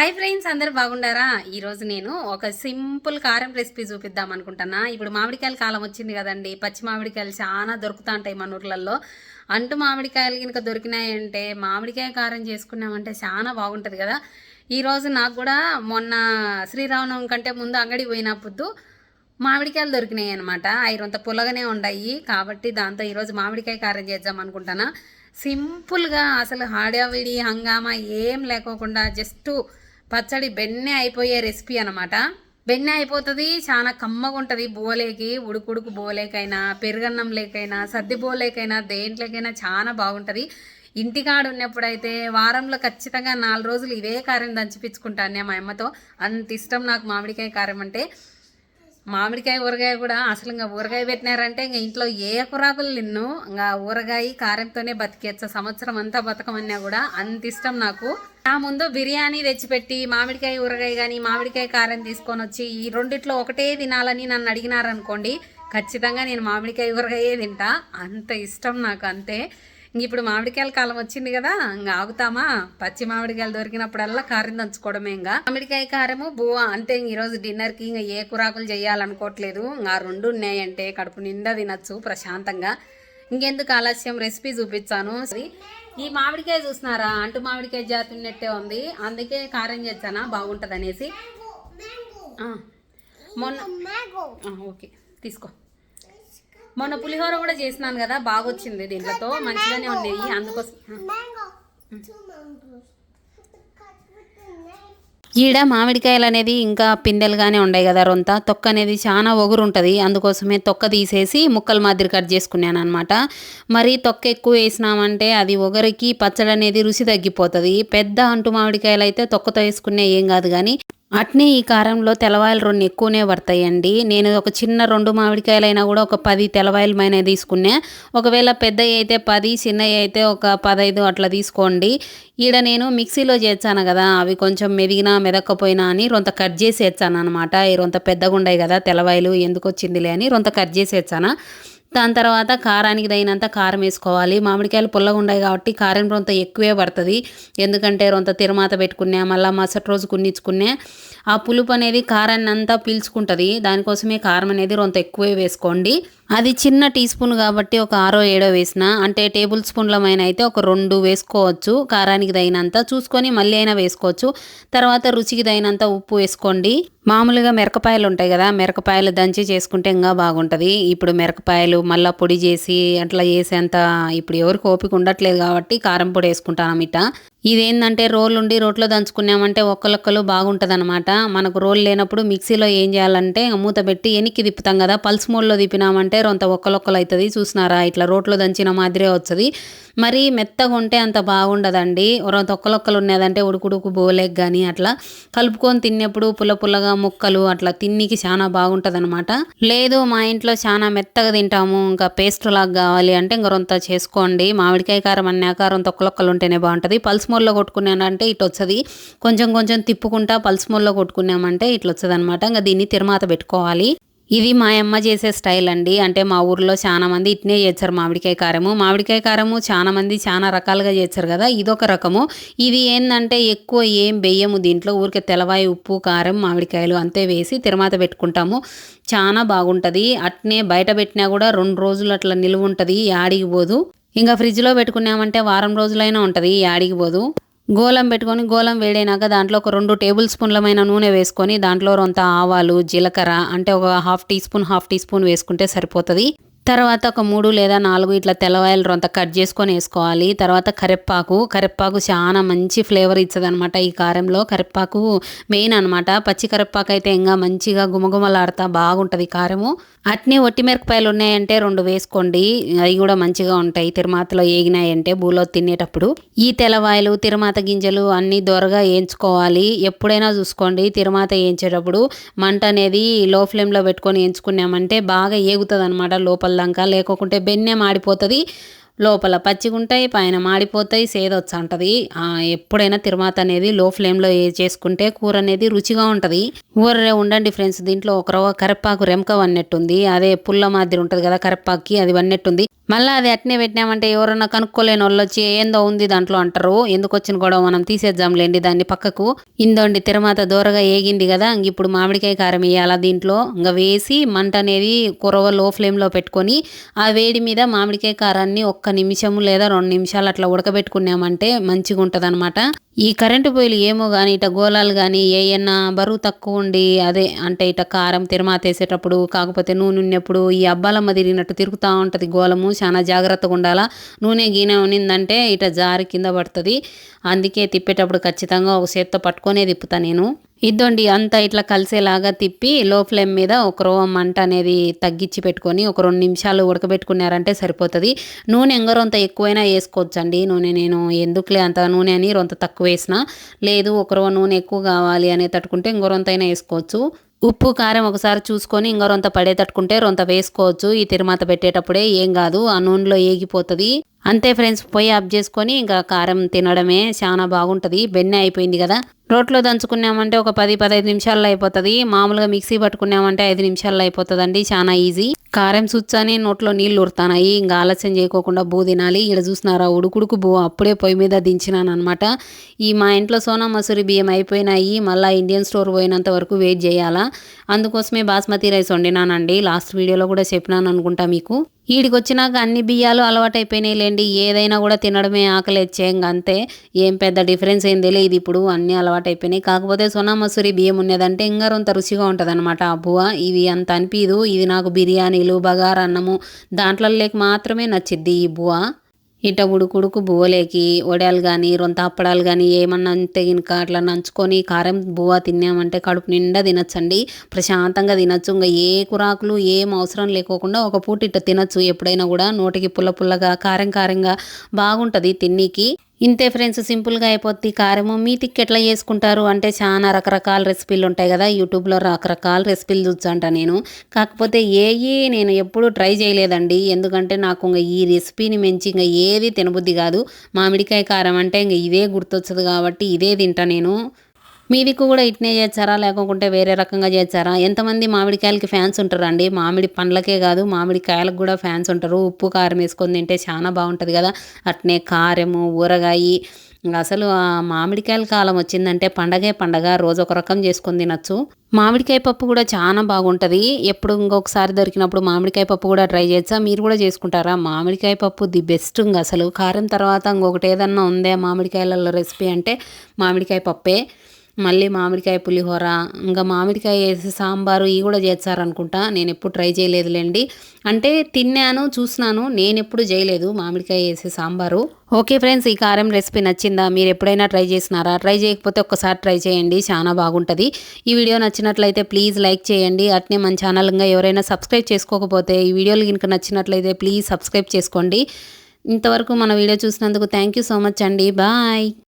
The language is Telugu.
హాయ్ ఫ్రెండ్స్ అందరు బాగుండారా? ఈరోజు నేను ఒక సింపుల్ కారం రెసిపీ చూపిద్దాం అనుకుంటున్నా. ఇప్పుడు మామిడికాయల కాలం వచ్చింది కదండి. పచ్చి మామిడికాయలు చాలా దొరుకుతూ ఉంటాయి మన ఊర్లలో అంటు మామిడికాయలు కనుక దొరికినాయంటే మామిడికాయ కారం చేసుకున్నామంటే చాలా బాగుంటుంది కదా. ఈరోజు నాకు కూడా మొన్న శ్రీరామనవమి కంటే ముందు అంగడి పోయినప్పుడు మామిడికాయలు దొరికినాయి అనమాట ఐరొంత పుల్లగానే ఉన్నాయి కాబట్టి దాంతో ఈరోజు మామిడికాయ కారం చేద్దాం అనుకుంటున్నా. సింపుల్గా అసలు హాడావిడి హంగామా ఏం లేకోకుండా జస్ట్ పచ్చడి బెన్నె అయిపోయే రెసిపీ అనమాట బెన్నె అయిపోతుంది చాలా కమ్మగా ఉంటుంది బోలేకి ఉడుకుడుకు బోలేకైనా పెరుగన్నం లేకైనా సర్ది బోలేకైనా దేంట్లోకైనా చాలా బాగుంటుంది. ఇంటికాడ ఉన్నప్పుడైతే వారంలో ఖచ్చితంగా నాలుగు రోజులు ఇవే కారం దంచిపించుకుంటాను మా అమ్మతో. అంత ఇష్టం నాకు మామిడికాయ కారం అంటే మామిడికాయ ఊరగాయ కూడా అసలు ఇంకా ఊరగాయ పెట్టినారంటే ఇంకా ఇంట్లో ఏ కురాకులు నిన్ను ఇంకా ఊరగాయ కారంతోనే బతికేచ్చ సంవత్సరం అంతా బతకమన్నా కూడా అంత ఇష్టం నాకు. నా ముందు బిర్యానీ తెచ్చిపెట్టి మామిడికాయ ఊరగాయ కానీ మామిడికాయ కారం తీసుకొని వచ్చి ఈ రెండిట్లో ఒకటే తినాలని నన్ను అడిగినారనుకోండి ఖచ్చితంగా నేను మామిడికాయ ఊరగాయే తింటా. అంత ఇష్టం నాకు అంతే. ఇప్పుడు మామిడికాయల కాలం వచ్చింది కదా ఇంకా ఆగుతామా? పచ్చి మామిడికాయలు దొరికినప్పుడల్లా కారం దంచుకోవడమే ఇంకా. మామిడికాయ కారము బువ్వ ఇంక ఈరోజు డిన్నర్కి ఇంకా ఏ కూరాకులు చేయాలనుకోవట్లేదు. ఇంకా ఆ రెండు ఉన్నాయంటే కడుపు నిండా తినచ్చు ప్రశాంతంగా. ఇంకెందుకు ఆలస్యం? రెసిపీ చూపించాను ఈ మామిడికాయ చూసినారా? అంటు మామిడికాయ జాతి ఉన్నట్టే ఉంది. అందుకే కారం చేస్తానా? బాగుంటుంది అనేసి మొన్న ఓకే తీసుకో. మొన్న పులిహోర కూడా చేసినాను కదా బాగా వచ్చింది దీంట్లో మంచిగానే ఉన్నాయి అందుకోసం. ఈడ మామిడికాయలు అనేది ఇంకా పిందెలుగానే ఉన్నాయి కదా రొంత. తొక్క అనేది చాలా ఒగురు ఉంటుంది అందుకోసమే తొక్క తీసేసి ముక్కలు మాదిరి కట్ చేసుకున్నాను అనమాట మరి తొక్క ఎక్కువ వేసినామంటే అది ఒగరికి పచ్చడి అనేది రుచి తగ్గిపోతుంది. పెద్ద అంటు మామిడికాయలు అయితే తొక్కతో వేసుకునే ఏం కాదు కానీ అట్నే ఈ కారంలో తెల్లవాయలు రెండు ఎక్కువనే పడతాయండి. నేను ఒక చిన్న రెండు మామిడికాయలైనా కూడా ఒక పది తెల్లవాయలు మైన తీసుకున్నా. ఒకవేళ పెద్దవి అయితే పది చిన్నవి అయితే ఒక పదైదు అట్లా తీసుకోండి. ఈడ నేను మిక్సీలో చేర్చాను కదా అవి కొంచెం మెదిగినా మెదక్కపోయినా అని రొంత కట్ చేసి వేచ్చాను అనమాట ఈ రొంత పెద్దగా ఉండయి కదా తెల్లవాయలు ఎందుకు వచ్చిందిలే అని రొంత కట్ చేసి వేచ్చాను దాని తర్వాత కారానికి తగినంత కారం వేసుకోవాలి. మామిడికాయలు పుల్లగా ఉన్నాయి కాబట్టి కారం రొంత ఎక్కువే పడుతుంది. ఎందుకంటే రొంత తిరమాత పెట్టుకున్నా మళ్ళీ మరుసటి రోజు కున్నించుకున్నా ఆ పులుపు అనేది కారాన్ని అంతా పీల్చుకుంటుంది. దానికోసమే కారం అనేది రొంత ఎక్కువే వేసుకోండి. అది చిన్న టీ స్పూన్ కాబట్టి ఒక ఆరో ఏడో వేసిన అంటే టేబుల్ స్పూన్లమైన అయితే ఒక రెండు వేసుకోవచ్చు కారానికి తగినంత. చూసుకొని మళ్ళీ అయినా వేసుకోవచ్చు. తర్వాత రుచికి తగినంత ఉప్పు వేసుకోండి. మామూలుగా మిరపకాయలు ఉంటాయి కదా మిరపకాయలు దంచి చేసుకుంటే ఇంకా బాగుంటుంది. ఇప్పుడు మిరపకాయలు మళ్ళీ పొడి చేసి అట్లా చేసేంత ఇప్పుడు ఎవరికి ఓపిక ఉండట్లేదు కాబట్టి కారం పొడి వేసుకుంటాను ఇట ఇదేంటంటే రోల్ ఉండి రోట్లో దంచుకున్నామంటే ఒక్కలొక్కలు బాగుంటుంది అనమాట మనకు రోల్ లేనప్పుడు మిక్సీలో ఏం చేయాలంటే మూత పెట్టి ఎనికి తిప్పుతాం కదా పల్స్ మోడ్లో తిప్పినామంటే అంత ఒక్కలొక్కలు అవుతుంది చూసినారా? ఇట్లా రోట్లో దంచిన మాదిరే వస్తుంది. మరి మెత్తగా ఉంటే అంత బాగుండదండి. రొంత ఒక్కలొక్కలు ఉన్నదంటే ఉడుకుడుకు బోలేక్ కానీ అట్లా. కలుపుకొని తిన్నప్పుడు పుల్ల పుల్లగా ముక్కలు అట్లా తిన్నికి చాలా బాగుంటుంది అనమాట లేదు మా ఇంట్లో చాలా మెత్తగా తింటాము. ఇంకా పేస్ట్ లాగా కావాలి అంటే ఇంకా రొంత చేసుకోండి. మామిడికాయ కారం అన్నాక రొంత ఒక్కలొక్కలు ఉంటేనే బాగుంటుంది. పల్స్ మూల్లో కొట్టుకున్నానంటే ఇటు వస్తుంది కొంచెం కొంచెం తిప్పుకుంటా పల్స్ మూల్లో కొట్టుకున్నామంటే ఇట్లా వచ్చింది అనమాట ఇంకా దీన్ని తిరుమాత పెట్టుకోవాలి. ఇది మా అమ్మ చేసే స్టైల్ అండి. అంటే మా ఊర్లో చాలా మంది ఇట్నే చేస్తారు మామిడికాయ కారము. మామిడికాయ కారము చాలా మంది చాలా రకాలుగా చేస్తారు కదా ఇదొక రకము. ఇది ఏంటంటే ఎక్కువ ఏం బెయ్యము దీంట్లో. ఊరికే తెల్లవాయి ఉప్పు కారం మామిడికాయలు అంతే వేసి తిరమాత పెట్టుకుంటాము. చాలా బాగుంటుంది. అట్నే బయట పెట్టినా కూడా రెండు రోజులు అట్లా నిలువ ఉంటుంది యాడికి పోదు. ఇంకా ఫ్రిడ్జ్లో పెట్టుకున్నామంటే వారం రోజులైనా ఉంటుంది. యాడికి పోదు. గోలం పెట్టుకొని గోలం వేడైనాక దాంట్లో ఒక రెండు టేబుల్ స్పూన్లమైన నూనె వేసుకొని దాంట్లో రొంత ఆవాలు జీలకర్ర అంటే ఒక half teaspoon half teaspoon వేసుకుంటే సరిపోతుంది. తర్వాత ఒక మూడు లేదా నాలుగు ఇట్లా తెల్లవాయలు రొంత కట్ చేసుకొని వేసుకోవాలి. తర్వాత కరివేపాకు కరివేపాకు చాలా మంచి ఫ్లేవర్ ఇచ్చదనమాట అనమాట ఈ కారంలో. కరివేపాకు మెయిన్ అనమాట పచ్చి కరివేపాకు అయితే ఇంకా మంచిగా గుమగుమలాడుతా బాగుంటుంది కారము. అట్నే ఒట్టి మిరపకాయలు ఉన్నాయంటే రెండు వేసుకోండి. అవి కూడా మంచిగా ఉంటాయి. తిరుమాతలో ఏగినాయంటే బూలో తినేటప్పుడు. ఈ తెల్లవాయలు తిరుమాత గింజలు అన్నీ దొరగా వేయించుకోవాలి ఎప్పుడైనా చూసుకోండి. తిరుమాత వేయించేటప్పుడు మంట అనేది లో ఫ్లేమ్లో పెట్టుకొని వేయించుకున్నామంటే బాగా ఏగుతుంది అనమాట లోపల దాకా లేకోకుంటే బెన్నే మాడిపోతుంది లోపల పచ్చిగుంటాయి పైన మాడిపోతాయి సేదొచ్చు అంటది ఎప్పుడైనా తిరుమాత అనేది లో ఫ్లేమ్లో చేసుకుంటే కూర అనేది రుచిగా ఉంటుంది. ఊరరే ఉండండి ఫ్రెండ్స్ దీంట్లో ఒకరవ కరిపాకు రెమక వన్నెట్టుంది. అదే పుల్ల మాదిరి ఉంటుంది కదా కరివేపాకి అది వన్నెట్టుంది. మళ్ళీ అది అట్నే పెట్టినామంటే ఎవరన్నా కనుక్కోలేని వాళ్ళు వచ్చి ఏందో ఉంది దాంట్లో అంటారు. ఎందుకు వచ్చిన కూడా మనం తీసేద్దాంలేండి దాన్ని పక్కకు. ఇందోండి తిరుమాత దూరగా ఏగింది కదా ఇంక ఇప్పుడు మామిడికాయ కారం వేయాలా దీంట్లో? ఇంకా వేసి మంట అనేది కురవ లో ఫ్లేమ్లో పెట్టుకొని ఆ వేడి మీద మామిడికాయ కారాన్ని ఒక్క నిమిషము లేదా రెండు నిమిషాలు అట్లా ఉడకబెట్టుకున్నామంటే మంచిగా ఉంటుంది ఈ కరెంటు పొయ్యిలు ఏమో కానీ ఇట గోళాలు కానీ ఏయన్నా బరువు తక్కువ ఉండి అదే అంటే ఇట కారం తిరుమాత వేసేటప్పుడు కాకపోతే నూనె ఉన్నప్పుడు ఈ అబ్బాలమ్మ తిరిగినట్టు తిరుగుతూ ఉంటుంది గోళము చాలా జాగ్రత్తగా ఉండాలా. నూనె గీనె ఉన్నిందంటే ఇట జారి కింద పడుతుంది. అందుకే తిప్పేటప్పుడు ఖచ్చితంగా ఒక చేత్తో పట్టుకొనే తిప్పుతా నేను. ఇద్దండి అంతా ఇట్లా కలిసేలాగా తిప్పి లో ఫ్లేమ్ మీద ఒక రవ్వ మంట అనేది తగ్గించి పెట్టుకొని ఒక రెండు నిమిషాలు ఉడకబెట్టుకున్నారంటే సరిపోతుంది. నూనె ఎంగరొంత ఎక్కువైనా వేసుకోవచ్చండి. నూనె నేను ఎందుకులే అంత నూనె అని రొంత తక్కువ వేసిన లేదు ఒక నూనె ఎక్కువ కావాలి అనే తట్టుకుంటే ఇంకొరొంత అయినా వేసుకోవచ్చు. ఉప్పు కారం ఒకసారి చూసుకొని ఇంకో రొంత పడేటట్టుకుంటే రొంత వేసుకోవచ్చు. ఈ తిరుమాత పెట్టేటప్పుడే ఏం కాదు ఆ నూనెలో ఏగిపోతుంది. అంతే ఫ్రెండ్స్ పొయ్యి ఆఫ్ చేసుకొని ఇంకా కారం తినడమే చాలా బాగుంటుంది. బెన్నె అయిపోయింది కదా. రోట్లో దంచుకున్నామంటే ఒక పది పదహైదు నిమిషాల్లో అయిపోతుంది. మామూలుగా మిక్సీ పట్టుకున్నామంటే ఐదు నిమిషాల్లో అయిపోతుందండి చాలా ఈజీ. కారం సుచ్చని నోట్లో నీళ్ళు ఉడతానాయి. ఇంకా ఆలస్యం చేయకోకుండా బూ తినాలి. ఇక్కడ చూసినారా ఉడుకుడుకు బూ అప్పుడే పొయ్యి మీద దించినాను అనమాట ఈ మా ఇంట్లో సోనా మసూరి బియ్యం అయిపోయినాయి. మళ్ళీ ఇండియన్ స్టోర్ పోయినంత వరకు వెయిట్ చేయాలా. అందుకోసమే బాస్మతి రైస్ వండినానండి. లాస్ట్ వీడియోలో కూడా చెప్పినాను అనుకుంటా మీకు. ఈడికి వచ్చినాక అన్ని బియ్యాలు అలవాటైపోయినాయి లేండి ఏదైనా కూడా తినడమే ఆకలి ఇంకా అంతే. ఏం పెద్ద డిఫరెన్స్ ఏం తెలియదు ఇప్పుడు అన్నీ అలవాటైపోయినాయి. కాకపోతే సోనా మసూరి బియ్యం ఉన్నదంటే ఇంకా రొంత రుచిగా ఉంటుంది అనమాట ఇవి ఇది అంత అనిపించదు ఇది నాకు బిర్యానీలు బగారా అన్నము దాంట్లో లేక మాత్రమే నచ్చిద్ది ఈ బువ్వ. ఇట ఉడుకుడుకు బువ్వలేకి వడలు కానీ రొంత అప్పడాలు కానీ ఏమన్నా తెగినక అట్లా నంచుకొని కారం బువ్వ తిన్నామంటే కడుపు నిండా తినచ్చండి. ప్రశాంతంగా తినచ్చు. ఇంకా ఏ కురాకులు ఏం అవసరం లేకోకుండా ఒక పూట ఇట్ట తినచ్చు. ఎప్పుడైనా కూడా నోటికి పుల్ల పుల్లగా కారం కారంగా బాగుంటుంది తిన్నీకి. ఇంతే ఫ్రెండ్స్ సింపుల్గా అయిపోద్ది. కారము మీ తిక్కి ఎట్లా చేసుకుంటారు? అంటే చాలా రకరకాల రెసిపీలు ఉంటాయి కదా యూట్యూబ్లో రకరకాల రెసిపీలు చూసంట నేను. కాకపోతే ఏవి నేను ఎప్పుడూ ట్రై చేయలేదండి. ఎందుకంటే నాకు ఇంకా ఈ రెసిపీని మంచి ఇంకా ఏది తినబుద్ధి కాదు. మామిడికాయ కారం అంటే ఇంక ఇదే గుర్తొచ్చదు కాబట్టి ఇదే తింటా నేను. మీది కూడా ఇట్నే చేస్తారా లేకుంటే వేరే రకంగా చేస్తారా ఎంతమంది మామిడికాయలకి ఫ్యాన్స్ ఉంటారండి. మామిడి పండ్లకే కాదు మామిడికాయలకు కూడా ఫ్యాన్స్ ఉంటారు. ఉప్పు కారం వేసుకొని తింటే చాలా బాగుంటుంది కదా. అట్నే కారము ఊరగాయి. అసలు ఆ మామిడికాయల కాలం వచ్చిందంటే పండగే పండగ. రోజు ఒక రకం చేసుకొని తినచ్చు. మామిడికాయ పప్పు కూడా చాలా బాగుంటుంది. ఎప్పుడు ఇంకొకసారి దొరికినప్పుడు మామిడికాయ పప్పు కూడా ట్రై చేయొచ్చా మీరు కూడా చేసుకుంటారా? మామిడికాయ పప్పు ది బెస్ట్ ఇంకా అసలు. కారం తర్వాత ఇంకొకటి ఏదన్నా ఉందే మామిడికాయలలో రెసిపీ అంటే మామిడికాయ పప్పే. మళ్ళీ మామిడికాయ పులిహోర ఇంకా మామిడికాయ వేసి సాంబారు ఇవి కూడా చేస్తారనుకుంటా. నేను ఎప్పుడు ట్రై చేయలేదులేండి. అంటే తిన్నాను చూసినాను నేను ఎప్పుడు చేయలేదు మామిడికాయ వేసి సాంబారు. ఓకే ఫ్రెండ్స్ ఈ కారం రెసిపీ నచ్చిందా? మీరు ఎప్పుడైనా ట్రై చేసినారా? ట్రై చేయకపోతే ఒక్కసారి ట్రై చేయండి చాలా బాగుంటుంది. ఈ వీడియో నచ్చినట్లయితే ప్లీజ్ లైక్ చేయండి. అట్నే మన ఛానల్ ఇంకా ఎవరైనా సబ్స్క్రైబ్ చేసుకోకపోతే ఈ వీడియోలు కనుక నచ్చినట్లయితే ప్లీజ్ సబ్స్క్రైబ్ చేసుకోండి. ఇంతవరకు మన వీడియో చూసినందుకు థ్యాంక్ యూ సో మచ్ అండి. బాయ్.